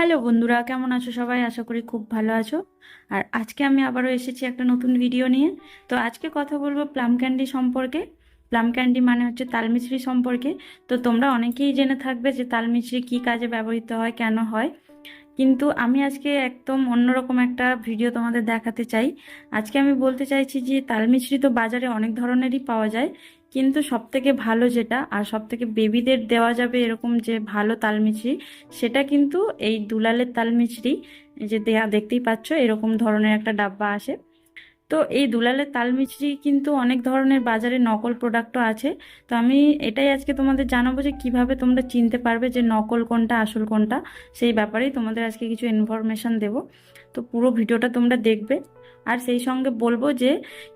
Hello বন্ধুরা, কেমন আছো সবাই? আশা করি খুব ভালো আছো। আর আজকে আমি আবারও এসেছি একটা নতুন ভিডিও নিয়ে। তো আজকে কথা বলব প্লাম ক্যান্ডি সম্পর্কে। প্লাম ক্যান্ডি মানে হচ্ছে তালমিছরি সম্পর্কে। তো তোমরা অনেকেই জেনে থাকবে যে তালমিছরি কী কাজে ব্যবহৃত হয়, কেন হয়। কিন্তু আমি আজকে একদম অন্যরকম একটা ভিডিও তোমাদের দেখাতে চাই। আজকে আমি বলতে চাইছি যে তালমিছরি তো বাজারে অনেক ধরনেরই পাওয়া যায়। কিন্তু সব থেকে ভালো যেটা আর সব থেকে বেবিদের দেওয়া যাবে এরকম যে ভালো তালমিছরি সেটা কিন্তু এই দুলালের তালমিছরি যে দেয়া দেখতেই পাচ্ছ এরকম ধরনের একটা ডাব্বা আসে। তো এই দুলালের তালমিছরি কিন্তু অনেক ধরনের বাজারে নকল প্রোডাক্টও আছে। তো আমি এটাই আজকে তোমাদের জানাব যে কীভাবে তোমরা চিনতে পারবে যে নকল কোনটা, আসল কোনটা, সেই ব্যাপারেই তোমাদের আজকে কিছু ইনফরমেশান দেব। তো পুরো ভিডিওটা তোমরা দেখবে। আর সেই সঙ্গে বলব যে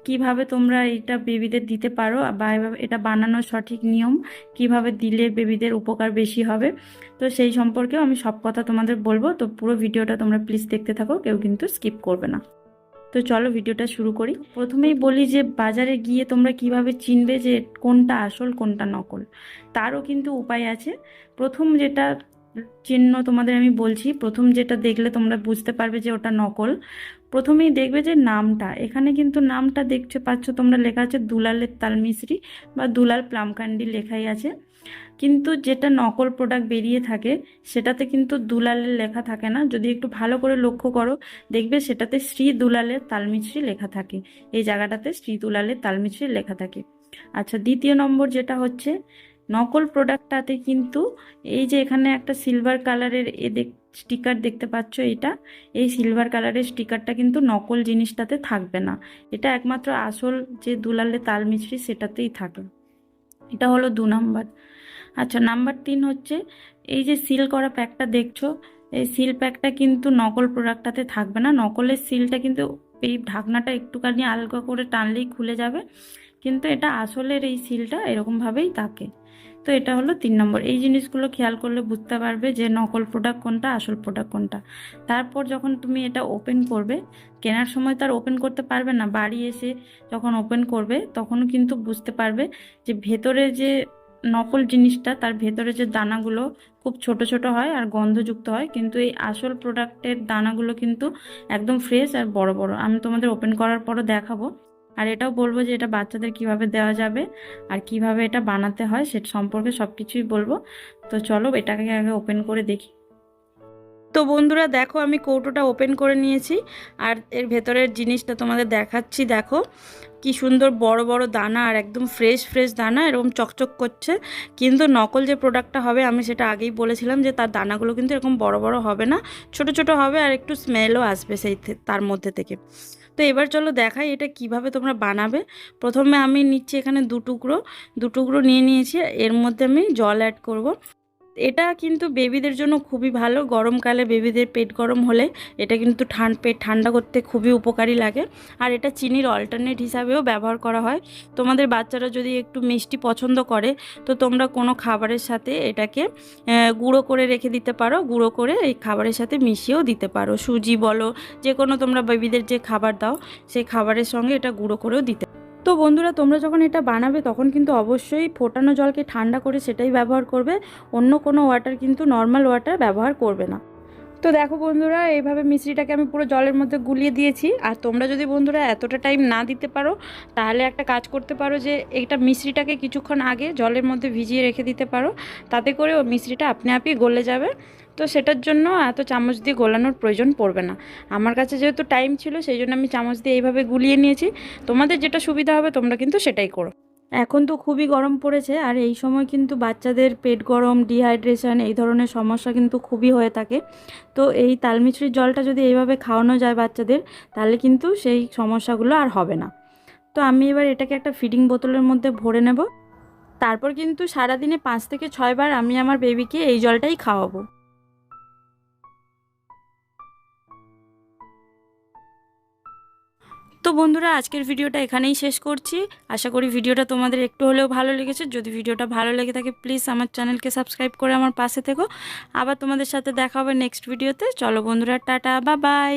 কীভাবে তোমরা এটা বেবিদের দিতে পারো বা এটা বানানোর সঠিক নিয়ম কীভাবে দিলে বেবিদের উপকার বেশি হবে। তো সেই সম্পর্কেও আমি সব কথা তোমাদের বলব। তো পুরো ভিডিওটা তোমরা প্লিজ দেখতে থাকো, কেউ কিন্তু স্কিপ করবে না। তো চলো ভিডিওটা শুরু করি। প্রথমেই বলি যে বাজারে গিয়ে তোমরা কীভাবে চিনবে যে কোনটা আসল, কোনটা নকল। তারও কিন্তু উপায় আছে। প্রথম যেটা চিহ্ন তোমাদের আমি বলছি, প্রথম যেটা দেখলে তোমরা বুঝতে পারবে যে ওটা নকল। প্রথমেই দেখবে যে নামটা। এখানে কিন্তু নামটা দেখতে পাচ্ছ তোমরা, লেখা আছে দুলালের তালমিশ্রি বা দুলাল প্লামকান্ডি লেখাই আছে। কিন্তু যেটা নকল প্রোডাক্ট বেরিয়ে থাকে, সেটাতে কিন্তু দুলালের লেখা থাকে না। যদি একটু ভালো করে লক্ষ্য করো, দেখবে সেটাতে শ্রী দুলালের তালমিশ্রি লেখা থাকে। এই জায়গাটাতে শ্রী দুলালের তালমিশ্রি লেখা থাকে। আচ্ছা দ্বিতীয় নম্বর যেটা হচ্ছে, নকল প্রোডাক্টটাতে কিন্তু এই যে এখানে একটা সিলভার কালারের এ দেখ স্টিকার দেখতে পাচ্ছ এটা। এই সিলভার কালারের স্টিকারটা কিন্তু নকল জিনিসটাতে থাকবে না। এটা একমাত্র আসল যে দুলালে তাল মিছরি সেটাতেই থাকে। এটা হলো দু নাম্বার। আচ্ছা নাম্বার তিন হচ্ছে, এই যে সিল করা প্যাকটা দেখছ, এই সিল প্যাকটা কিন্তু নকল প্রোডাক্টটাতে থাকবে না। নকলের সিলটা কিন্তু এই ঢাকনাটা একটুখানি আলগা করে টানলেই খুলে যাবে। কিন্তু এটা আসলের এই সিলটা এরকমভাবেই থাকে। তো এটা হলো তিন নম্বর। এই জিনিসগুলো খেয়াল করলে বুঝতে পারবে যে নকল প্রোডাক্ট কোনটা, আসল প্রোডাক্ট কোনটা। তারপর যখন তুমি এটা ওপেন করবে, কেনার সময় তার ওপেন করতে পারবে না, বাড়ি এসে যখন ওপেন করবে, তখন কিন্তু বুঝতে পারবে যে ভেতরে যে নকল জিনিসটা, তার ভেতরে যে দানাগুলো খুব ছোট ছোট হয় আর গন্ধযুক্ত হয়, কিন্তু এই আসল প্রোডাক্টের দানাগুলো কিন্তু একদম ফ্রেশ আর বড় বড়। আমি তোমাদের ওপেন করার পরও দেখাবো। আর এটাও বলব যে এটা বাচ্চাদের কীভাবে দেওয়া যাবে আর কীভাবে এটা বানাতে হয় সেটা সম্পর্কে সব কিছুই বলব। তো চলো এটাকে আগে ওপেন করে দেখি। তো বন্ধুরা দেখো আমি কৌটোটা ওপেন করে নিয়েছি আর এর ভেতরের জিনিসটা তোমাদের দেখাচ্ছি, দেখো। কি সুন্দর বড় বড় দানা আর একদম ফ্রেশ ফ্রেশ দানা, এরকম চকচক করছে। কিন্তু নকল যে প্রোডাক্টটা হবে, আমি সেটা আগেই বলেছিলাম যে তার দানাগুলো কিন্তু এরকম বড় বড় হবে না। ছোট ছোট হবে আর একটু স্মেলও আসবে সেই তার মধ্যে থেকে। তো এবার চলো দেখাই এটা কীভাবে তোমরা বানাবে। প্রথমে আমি নিচ্ছি এখানে দু টুকরো দু টুকরো নিয়ে নিয়েছি, এর মধ্যে আমি জল অ্যাড করব। এটা কিন্তু বেবিদের জন্য খুবই ভালো। গরমকালে বেবিদের পেট গরম হলে এটা কিন্তু ঠান পেট ঠান্ডা করতে খুবই উপকারী লাগে। আর এটা চিনির অল্টারনেট হিসাবেও ব্যবহার করা হয়। তোমাদের বাচ্চারা যদি একটু মিষ্টি পছন্দ করে, তো তোমরা কোনো খাবারের সাথে এটাকে গুঁড়ো করে রেখে দিতে পারো। গুঁড়ো করে এই খাবারের সাথে মিশিয়েও দিতে পারো। সুজি বলো যে কোনো তোমরা বেবিদের যে খাবার দাও, সেই খাবারের সঙ্গে এটা গুঁড়ো করেও দিতে তো বন্ধুরা, তোমরা যখন এটা বানাবে, তখন কিন্তু অবশ্যই ফোটানো জলকে ঠান্ডা করে সেটাই ব্যবহার করবে। অন্য কোনো ওয়াটার কিন্তু নর্মাল ওয়াটার ব্যবহার করবে না। তো দেখো বন্ধুরা, এইভাবে মিশ্রিটাকে আমি পুরো জলের মধ্যে গুলিয়ে দিয়েছি। আর তোমরা যদি বন্ধুরা এতটা টাইম না দিতে পারো, তাহলে একটা কাজ করতে পারো যে, এইটা মিশ্রিটাকে কিছুক্ষণ আগে জলের মধ্যে ভিজিয়ে রেখে দিতে পারো। তাতে করে ও মিশ্রিটা আপনি আপনি গলে যাবে। তো সেটার জন্য এত চামচ দিয়ে গোলানোর প্রয়োজন পড়বে না। আমার কাছে যেহেতু টাইম ছিল, সেই জন্য আমি চামচ দিয়ে এইভাবে গুলিয়ে নিয়েছি। তোমাদের যেটা সুবিধা হবে, তোমরা কিন্তু সেটাই করো। এখন তো খুবই গরম পড়েছে, আর এই সময় কিন্তু বাচ্চাদের পেট গরম ডিহাইড্রেশন এই ধরনের সমস্যা কিন্তু খুবই হয়ে থাকে। তো এই তালমিছরির জলটা যদি এইভাবে খাওয়ানো যায় বাচ্চাদের, তাহলে কিন্তু সেই সমস্যাগুলো আর হবে না। তো আমি এবার এটাকে একটা ফিডিং বোতলের মধ্যে ভরে নেব। তারপর কিন্তু সারাদিনে পাঁচ থেকে ছয়বার আমি আমার বেবিকে এই জলটাই খাওয়াবো। বন্ধুরা, আজকের ভিডিওটা এখানেই শেষ করছি। আশা করি ভিডিওটা তোমাদের একটু হলেও ভালো লেগেছে। যদি ভিডিওটা ভালো লেগে থাকে প্লিজ আমার চ্যানেলকে সাবস্ক্রাইব করে আমার পাশে থেকো। আবার তোমাদের সাথে দেখা হবে নেক্সট ভিডিওতে চলো বন্ধুরা, টাটা বা বাই